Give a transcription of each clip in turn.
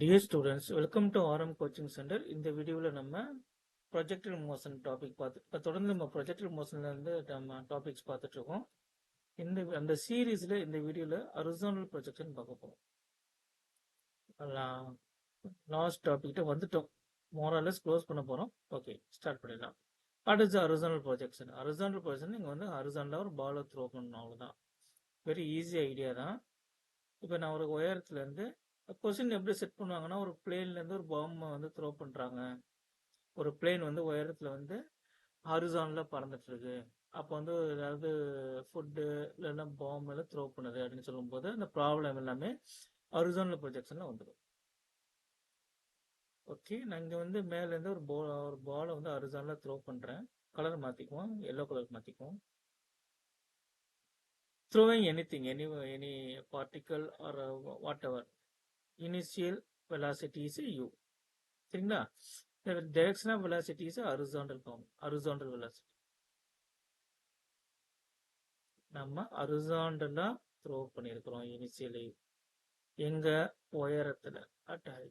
Dear students welcome to RM coaching centre இந்த வீடியோவில் நம்ம ப்ரொஜெக்டட் மோஷன் டாபிக் பார்த்து இப்போ தொடர்ந்து நம்ம ப்ரொஜெக்டட் மோஷன்லேருந்து நம்ம டாபிக்ஸ் பார்த்துட்டு இருக்கோம். இந்த அந்த சீரீஸில் இந்த வீடியோவில் அரிசானல் ப்ரொஜெக்ஷன் பார்க்க போகிறோம் லாஸ்ட் டாபிக்கிட்ட வந்துட்டோம். மோரலஸ் க்ளோஸ் பண்ண போகிறோம் ஓகே ஸ்டார்ட் பண்ணிடலாம். What is horizontal projection horizontal projection நீங்கள் வந்து ஹரிசானலாக ஒரு பாலை த்ரோ பண்ணணும். அவ்வளோதான் வெரி ஈஸி ஐடியா தான். இப்போ நான் ஒரு உயரத்துலேருந்து கொஸ்டின் எப்படி செட் பண்ணுவாங்கன்னா ஒரு பிளேன்லேருந்து ஒரு பாம்பை வந்து த்ரோ பண்ணுறாங்க ஒரு பிளேன் வந்து உயரத்தில் வந்து ஹரிசானில் பறந்துட்டு இருக்கு அப்போ வந்து ஏதாவது ஃபுட்டு இல்லைன்னா பாம்பு எல்லாம் த்ரோ பண்ணுது அப்படின்னு சொல்லும்போது அந்த ப்ராப்ளம் எல்லாமே அரிசானில் ப்ரொஜெக்ஷனில் வந்துடும். ஓகே நான் இங்கே வந்து மேலேருந்து ஒரு போ ஒரு பாலை வந்து ஹரிசானில் த்ரோ பண்ணுறேன் கலர் மாற்றிக்குவோம் yellow colour மாற்றிக்குவோம் throwing anything any any particle or whatever initial velocity is u. சரிங்களா? the direction of velocity is horizontal horizontal velocity. நம்ம ஹரிசாண்டலா த்ரோ பண்ணியிருக்கிறோம் இனிஷியலி எங்க உயரத்துல அட்டாரி.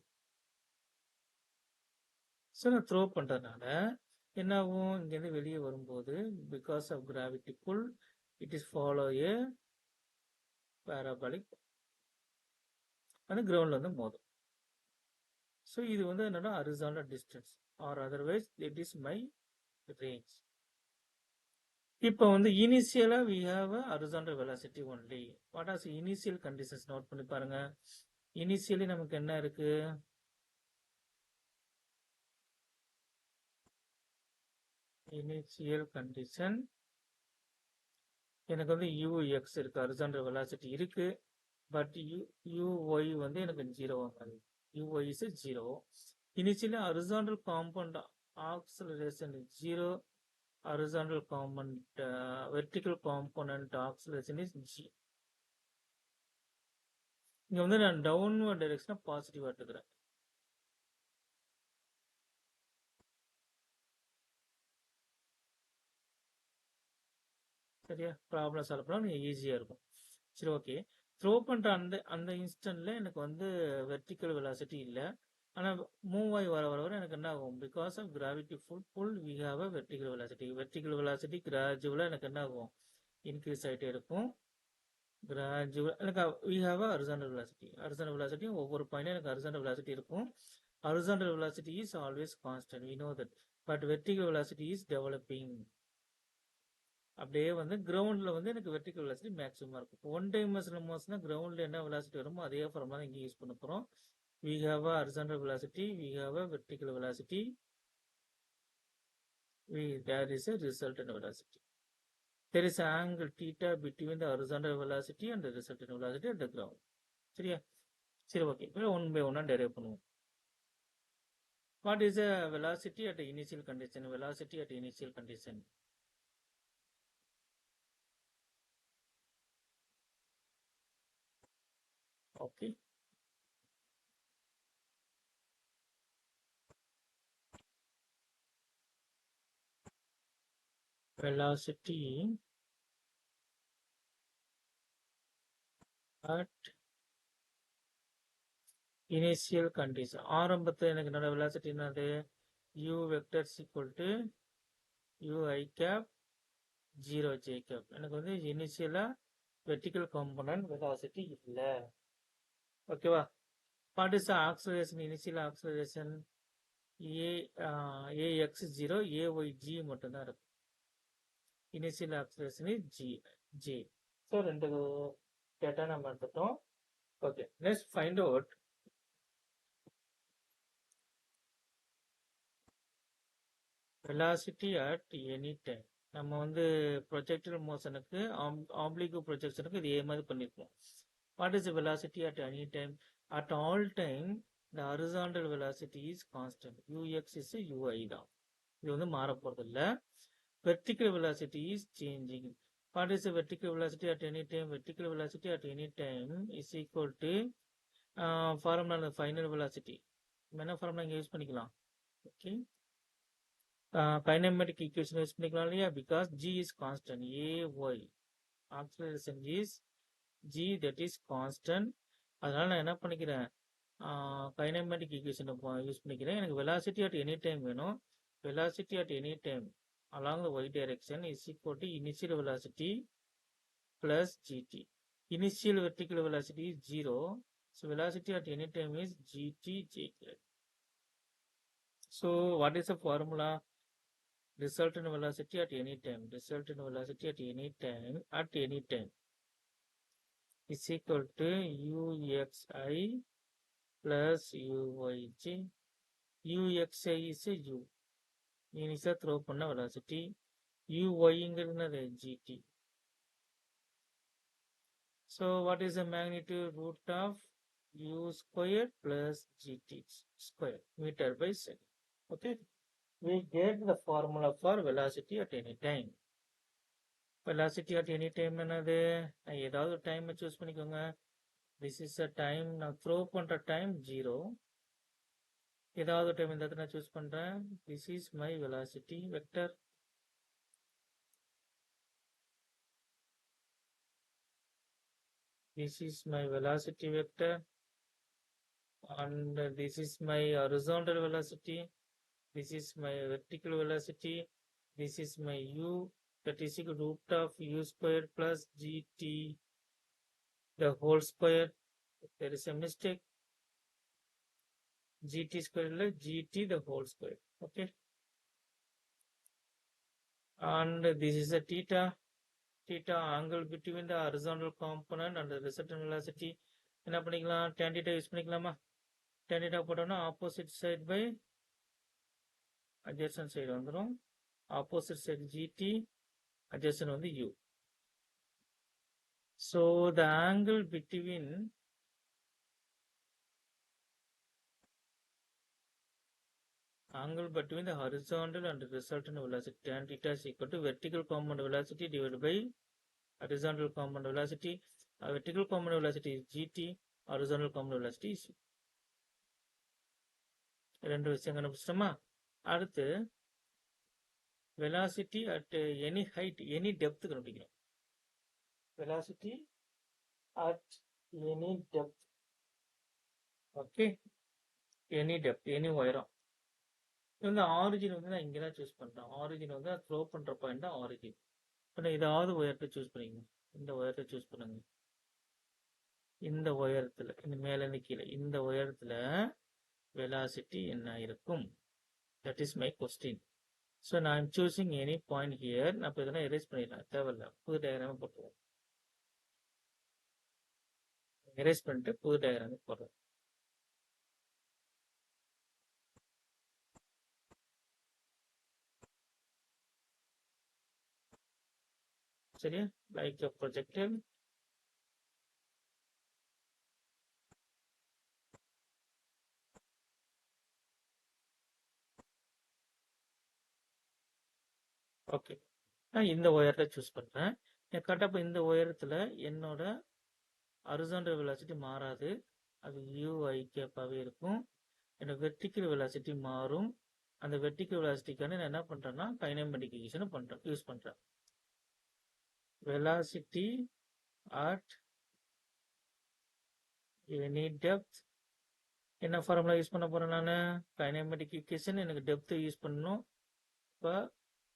ஸோ நான் த்ரோ பண்றதுனால என்ன ஆகும் இங்கேருந்து வெளியே வரும்போது because of gravity pull it is follow a parabolic அந்த கிரவுண்டில் வந்து மோதும். ஸோ இது வந்து என்னன்னா horizontal distance or otherwise it is my range இப்போ வந்து இனிஷியலா we have horizontal velocity only what as initial conditions note பண்ணி பாருங்க. இனிஷியலி நமக்கு என்ன இருக்கு? இனிஷியல் கண்டிஷன் எனக்கு வந்து யூஎக்ஸ் இருக்கு. அரிசாண்டல் வெலாசிட்டி இருக்கு. பட் யூ யூஒய் வந்து எனக்கு ஜீரோ ஆகாது. U y is zero initially horizontal component acceleration zero horizontal component uh, vertical component is is g. இங்க வந்து நான் டவுன்வர்ட் டைரக்ஷனை பாசிட்டிவா எடுத்துக்கிறேன். சரியா? ப்ராப்ளம் சால்வ் பண்ணா ஈஸியா இருக்கும். சரி ஓகே த்ரோ பண்ற அந்த அந்த இன்ஸ்டன்ட்ல எனக்கு வந்து வெர்டிக்கல் வெலாசிட்டி இல்ல. ஆனா மூவ் ஆகி வர வர வர எனக்கு என்ன ஆகும்? Because of gravity pull pull we have a vertical velocity vertical velocity கிராஜுவலா எனக்கு என்ன ஆகும்? இன்க்ரீஸ் ஆகிட்டே இருக்கும். கிராஜுவல் எனக்கு we have a horizontal velocity horizontal velocity ஒவ்வொரு பாயிண்டும் எனக்கு அரிசாண்டல் வெலாசிட்டி இருக்கும். Horizontal velocity is always constant we know that but vertical velocity is developing அப்படியே வந்து கிரவுண்ட்ல வந்து எனக்கு வெர்டிக்கல் வெலாசிட்டி மேக்ஸிமம் இருக்கும் ஒன் டைமென்ஷனல் மோஷன் கிரவுண்ட்ல என்ன வெலாசிட்டி வருமோ அதே ஃபார்முலா தான் இங்கே யூஸ் பண்ண போறோம் we have a horizontal velocity we have a vertical velocity we there is a resultant velocity there is an angle theta between the horizontal velocity and the resultant velocity at the ground சரியா சரி okay இப்போ one by ஒன்னா derive பண்ணுவோம் what is a velocity at the initial condition velocity at initial condition okay velocity at initial condition ஆரம்பத்தில் எனக்கு என்னோட velocity என்னது u vectors equal to u i cap 0 j cap எனக்கு வந்து இனிஷியலா vertical component velocity இல்லை ஓகேவா? What is acceleration initial acceleration a a x zero a y g மட்டும்தான் இருக்கும். Initial acceleration g g. So ரெண்டு டேட்டா நம்ம எடுத்துட்டோம். Okay next find out velocity at any time நம்ம வந்து ப்ரொஜெக்டர் மோஷனுக்கு ஆம்பிளிகோ ப்ரொஜெக்ஷனுக்கு இது ஏ மாதிரி பண்ணியிருக்கோம் What what is velocity at any time at all time the horizontal velocity is constant u x is ui தான். இது வந்து மாற போறது vertical velocity is changing. What is the vertical velocity at any time? Vertical velocity at any time is equal to uh, formula final velocity. என்ன formula இங்கே use பண்ணிக்கலாம்? Okay kinematic equation use பண்ணிக்கலாம் இல்லையா? Because g is constant a y y is G that is constant அதனால நான் என்ன பண்ணிக்கிறேன் kinematic ஈக்குவேஷனை யூஸ் பண்ணிக்கிறேன் எனக்கு வெலாசிட்டி அட் எனி டைம் வேணும் velocity at any time along the y direction is equal to initial velocity plus gt. Initial vertical velocity is 0. So velocity at any time is gt jk. So what is the formula? Resultant velocity at any time. Resultant velocity at any time at any time is equal to uxi plus uyj. uxi is a u. இனிஷியா throw பண்ண velocity uy-ங்கிறது gt. So what is the magnitude root of u square plus gt square meter by second. Okay. We get the formula for velocity at any time. Velocity at any time என்னது நான் ஏதாவது time choose பண்ணிக்கோங்க this is a time நான் throw பண்ற time zero ஏதாவது time இந்த இடத்துல நான் சூஸ் பண்றேன் this is my velocity vector this is my velocity vector and this is my horizontal velocity this is my vertical velocity this is my u that is equal to root of u square plus gt the whole square there is a mistake gt square இல்லை gt the whole square okay and this is a theta theta angle between the horizontal component and the resultant velocity என்ன பண்ணிக்கலாம் tan theta use பண்ணிக்கலாமா tan theta போட்டோம்னா opposite side by adjacent side வந்துரும் opposite side gt adjacent வந்து u so the angle between angle between the horizontal and the resultant velocity tan theta is equal to vertical component velocity divided by horizontal component velocity. Uh, vertical component velocity is gt, horizontal component velocity is u. ரெண்டு விஷயம் கண்டுபிடிச்சிட்டோமா அடுத்து velocity at any height any depth கண்டுபிடிக்கணும். velocity at any depth. Okay? Any depth any உயரம். வந்து origin வந்து நான் இங்கே தான் சூஸ் பண்ணுறேன் ஆரிஜின் வந்து த்ரோ பண்ணுற பாயிண்ட் தான் ஆரிஜின் இப்போ நான் ஏதாவது உயரத்தை சூஸ் பண்ணிக்கங்க. இந்த உயரத்தை சூஸ் பண்ணுங்க. இந்த உயரத்தில் இந்த மேலேருந்து கீழே இந்த உயரத்தில் வெலாசிட்டி என்ன இருக்கும்? That is my question so நான் சூஸிங் எனி பாயிண்ட் ஹியர் நான் இப்போ இதெல்லாம் எரேஸ் பண்ணிடலாம் தேவையில்ல புது டயக்ராமே போட்டுருவோம் எரேஸ் பண்ணிட்டு புது டயக்ராமே போடுறேன் சரியா லைக் a ஓகே. நான் இந்த ஒயரத்தை சூஸ் பண்ணுறேன் கரெக்டாக இப்போ இந்த உயரத்தில் என்னோட அரிசாண்டல் வெலாசிட்டி மாறாது. அது யூஐ கேப்பாகவே இருக்கும். என்னோட வெர்டிக்கல் வெலாசிட்டி மாறும். அந்த வெர்டிக்கல் வெலாசிட்டிக்கான நான் என்ன பண்ணுறேன்னா கைனமெட்டிக் ஈக்குவேஷனை பண்ணுறேன் யூஸ் பண்ணுறேன் வெலாசிட்டி at எனி டெப்த் என்ன ஃபார்முலா யூஸ் பண்ண போகிறேன் நான்? கைனமெட்டிக் ஈக்குவேஷன் எனக்கு டெப்த் யூஸ் பண்ணணும். இப்போ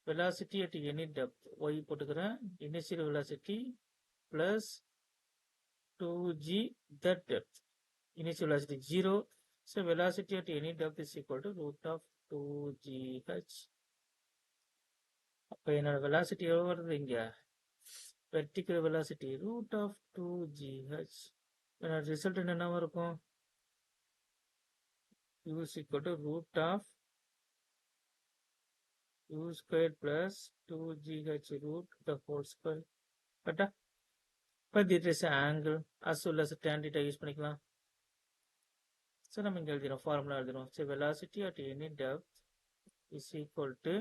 velocity at any depth. Y போட்டுக்கிறேன். Initial velocity plus two g that initial initial velocity zero velocity at any any is equal to root root of two g h அப்போ என்னோட velocity எவ்வளோ வருது இங்கே? vertical velocity root of 2gh என்னோட result என்னவா இருக்கும்? u is equal to root of u squared plus 2gh root the whole square But, but it is an angle as well as tan theta use பண்ணிக்கலாம் so நம்ம இங்கே எழுதிடும் formula எழுதிடும் so velocity at any depth is equal to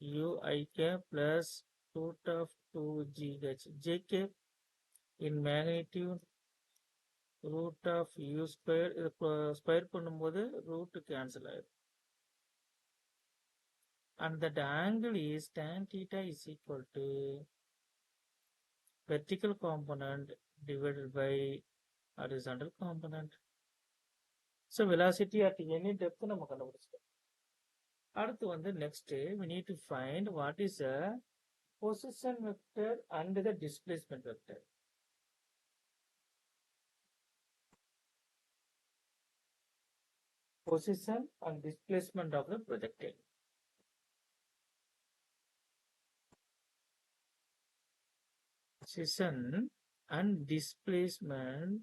ui k plus root of 2gh jk in magnitude root of u square இது square பண்ணும்போது root cancel ஆயிடும் and that angle is tan theta is equal to vertical component divided by horizontal component so velocity at any depth நம்ம கண்டுபிடிச்சிட்டோம் அடுத்து வந்து next we need to find what is a position vector and the displacement vector position and displacement of the projectile position and displacement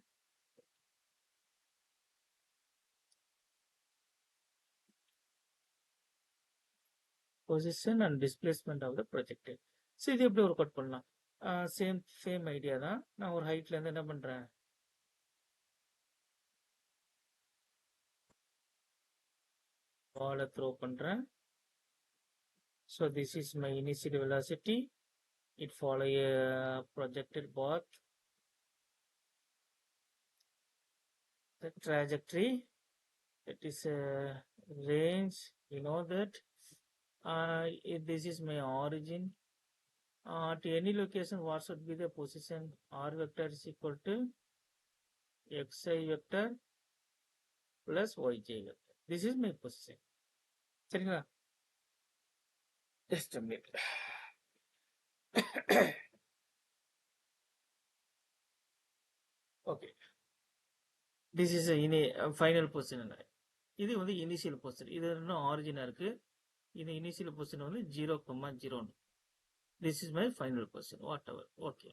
position and displacement of the projectile so இது எப்படி work out பண்ணலாம் same same idea தான் நான் ஒரு ஹைட்ல இருந்து என்ன பண்றேன் பாலை த்ரோ பண்றேன் so this is my initial velocity it follow a projected path the trajectory it is a range you know that uh, if this is my origin uh, at any location what should be the position r vector is equal to xi vector plus yj vector this is my position சரிங்களா just a minute Okay. This is a ini uh, final position இது வந்து initial position இது இன்னும் ஆரிஜினா இருக்கு? இந்த initial position வந்து zero comma ஜீரோன்னு this is my final position whatever okay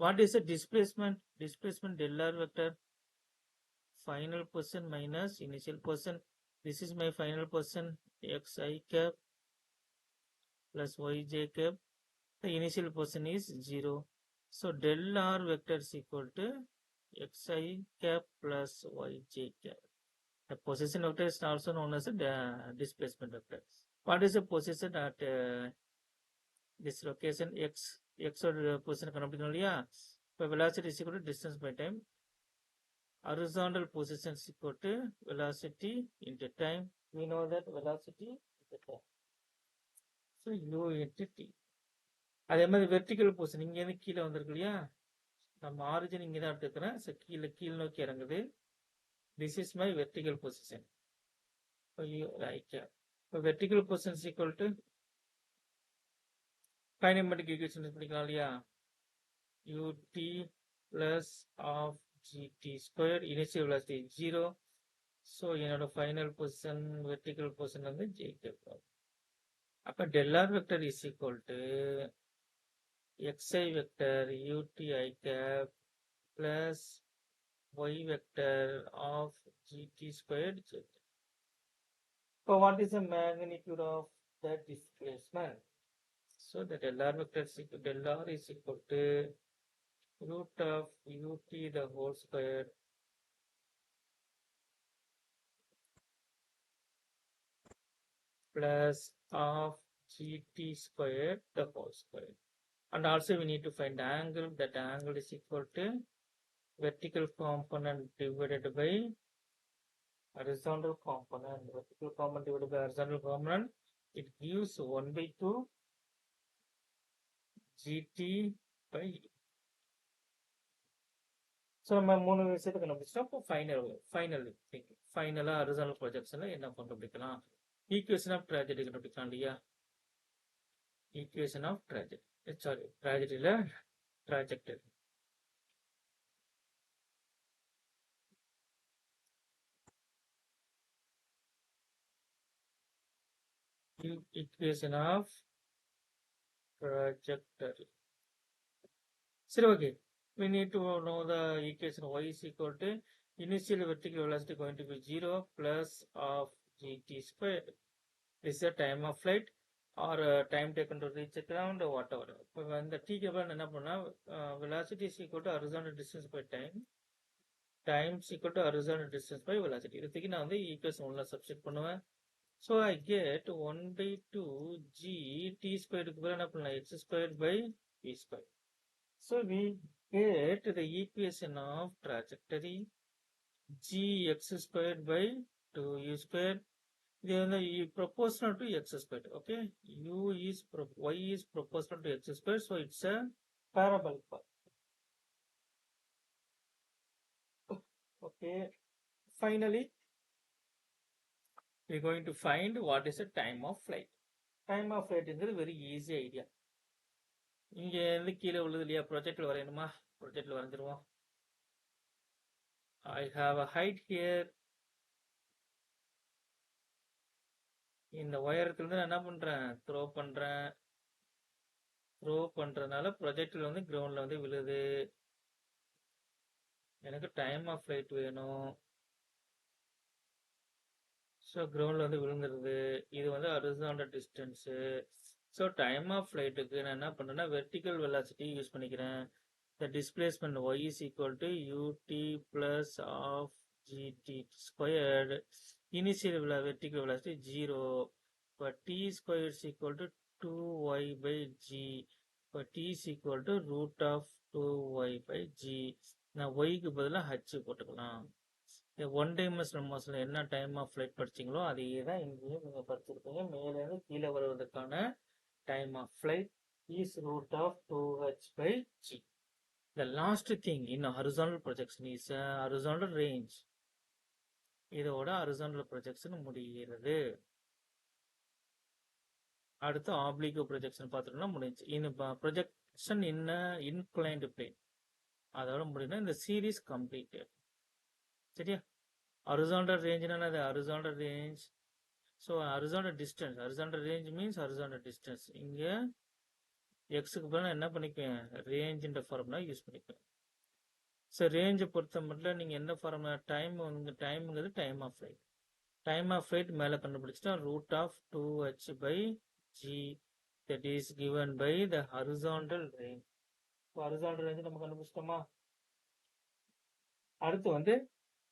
what is the displacement displacement del vector final position minus initial position this is my final position x i cap plus yj cap. the initial position is 0 so del r vector is equal to xi cap plus yj cap the position vector is also known as a di- displacement vector what is the position at uh, this location x x ஓட position கண்டுபிடிக்கணும் இல்லையா இப்போ velocity is equal to distance by time horizontal position is equal to velocity into time we know that velocity is the time so u into t அதே மாதிரி vertical position இங்கேருந்து கீழே வந்திருக்கு இல்லையா? நம்ம ஆரிஜின் இங்கே தான் எடுத்துக்கிறேன். ஸோ கீழே கீழ் நோக்கி இறங்குது. This is my vertical position right இப்போ vertical position equal to kinematic equation பண்ணிக்கலாம் இல்லையா? U t plus half g t square initial velocity zero so என்னோட ஃபைனல் பொசிஷன் வெர்டிக்கல் பொசிஷன் வந்து ஜெயிக்க அப்ப del r vector is equal to xi vector uti cap plus y vector of gt squared z. So what is the magnitude of that displacement? So the del r vector is equal, del r is equal to root of ut the whole square plus of gt squared the whole square And also we need to find the angle. That angle is equal to vertical component divided by horizontal component. Vertical component divided by horizontal component. It gives 1 by 2 gt by so நம்ம மூணு விஷயத்தை கண்டுபிடிச்சோம் அப்போ final final thing ஃபைனலாக horizontal ப்ரொஜெக்ஷனில் என்ன கண்டுபிடிக்கலாம் equation of tragedy கண்டுபிடிக்கலாம் இல்லையா equation of tragedy sorry ட்ராஜடியில் trajectory equation of trajectory சரி okay we need to know the equation y is equal to initial vertical velocity going to be 0 plus of gt squared this is the time of flight or uh, time taken to reach the ground or whatever இப்போ இந்த t cable என்ன பண்ணா velocity is equal to horizontal distance by time time is equal to horizontal distance by velocity இதுக்கு நான் வந்து equation ஒன்ல substitute பண்ணுவேன் so I get 1 by 2 g t squared க்கு பதிலா என்ன பண்ணலாம் x squared by v squared so we get the equation of trajectory gx squared by 2u squared இது வந்து proportional to x squared okay u is pro- y is proportional to x squared so it's a parabolic path okay finally we going to find what is the time of flight time of ஃபிளைட்ங்கிறது very easy idea இங்க இருந்து கீழே உள்ளது இல்லையா ப்ரொஜெக்ட்ல வரையணுமா ப்ரொஜெக்ட்ல வரைஞ்சிருவோம் I have a height here இந்த உயரத்துலேருந்து நான் என்ன பண்ணுறேன் throw பண்ணுறேன் த்ரோ பண்ணுறதுனால ப்ரொஜெக்டில் வந்து க்ரௌண்டில் வந்து விழுது. எனக்கு டைம் ஆஃப் ஃப்ளைட் வேணும். ஸோ கிரவுண்டில் வந்து விழுந்துருது. இது வந்து horizontal distance so time of ஃப்ளைட்டுக்கு நான் என்ன பண்ணுறேன்னா வெர்டிக்கல் வெலாசிட்டி யூஸ் பண்ணிக்கிறேன். The displacement y is equal to u t plus half g t squared initial விலா வெர்டிக்கல் வெலாசிட்டி ஜீரோ இப்போ t square is to two y by g இப்போ t is to root of two y by g நான் ஒய்க்கு பதிலாக H போட்டுக்கலாம். One dimensional மோஷனில் என்ன time of flight படிச்சீங்களோ அதையே தான் இங்கேயும் நீங்கள் படிச்சிருப்பீங்க. மேலேருந்து கீழே வருவதற்கான time of flight is root of two H by G the last thing in horizontal projection is horizontal range இதோட ஹரிசாண்டல் ப்ரொஜெக்ஷன் முடிகிறது. அடுத்து ஆப்ளிகோ ப்ரொஜெக்ஷன் பார்த்துட்டோம்னா முடிஞ்சு. In projection in inclined plane அதோட முடியுதுன்னா இந்த சீரீஸ் கம்ப்ளீட்டட் சரியா? horizontal ரேஞ்சுனா அது horizontal range so horizontal distance horizontal range means horizontal distance இங்கே எக்ஸுக்கு பதிலாக என்ன பண்ணிக்குவேன்? ரேஞ்சுன்ற ஃபார்முலா யூஸ் பண்ணிக்குவேன். ஸோ ரேஞ்சை பொறுத்த மட்டும் நீங்கள் என்ன ஃபார்முலா டைம் உங்க டைம்ங்கிறது time of flight time of flight மேலே கண்டுபிடிச்சிட்டா root of two H by G that is given by the horizontal range horizontal range நம்ம கண்டுபிடிச்சிட்டோமா? அடுத்து வந்து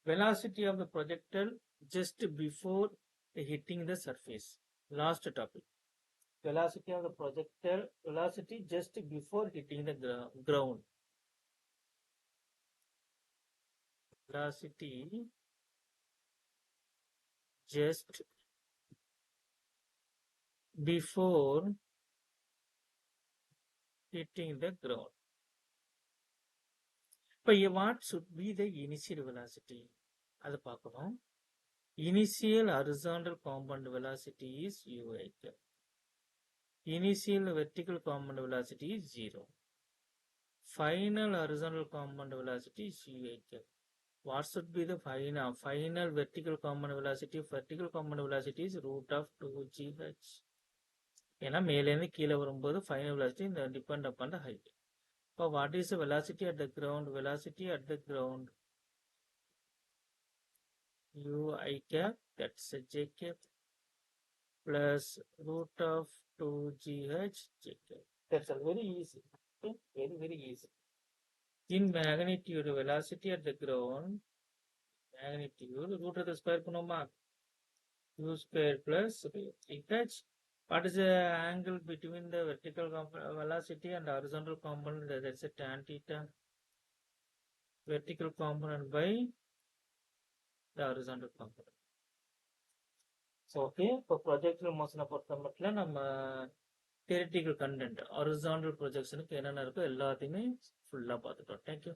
velocity of the projectile just before hitting the surface last topic velocity of the projectile velocity just before hitting the ground Velocity just before hitting the ground. இப்போ what should be the initial velocity அதை பார்க்கணும் initial horizontal component velocity is யூஐக்கு initial vertical component velocity is zero final horizontal component velocity is யூஐக்கு What should be the final final vertical component velocity vertical component velocity is root of two gh ஏன்னா மேலேருந்து கீழே வரும்போது final velocity இந்த depend upon the height இப்போ what is the velocity at the ground velocity at the ground u i cap that's a j cap plus root of 2 gh j cap that's a very easy okay? very very easy in magnitude velocity at the ground magnitude root of the square பண்ணுமா u square plus h what is the angle between the vertical comp- velocity and horizontal component that's a tan theta vertical component by the horizontal component. So okay இப்போ projectile மோஷனை பொறுத்த மட்டும் நம்ம theoretical content horizontal ப்ரொஜெக்ஷனுக்கு என்னென்ன இருக்கோ எல்லாத்தையுமே full love for. Thank you.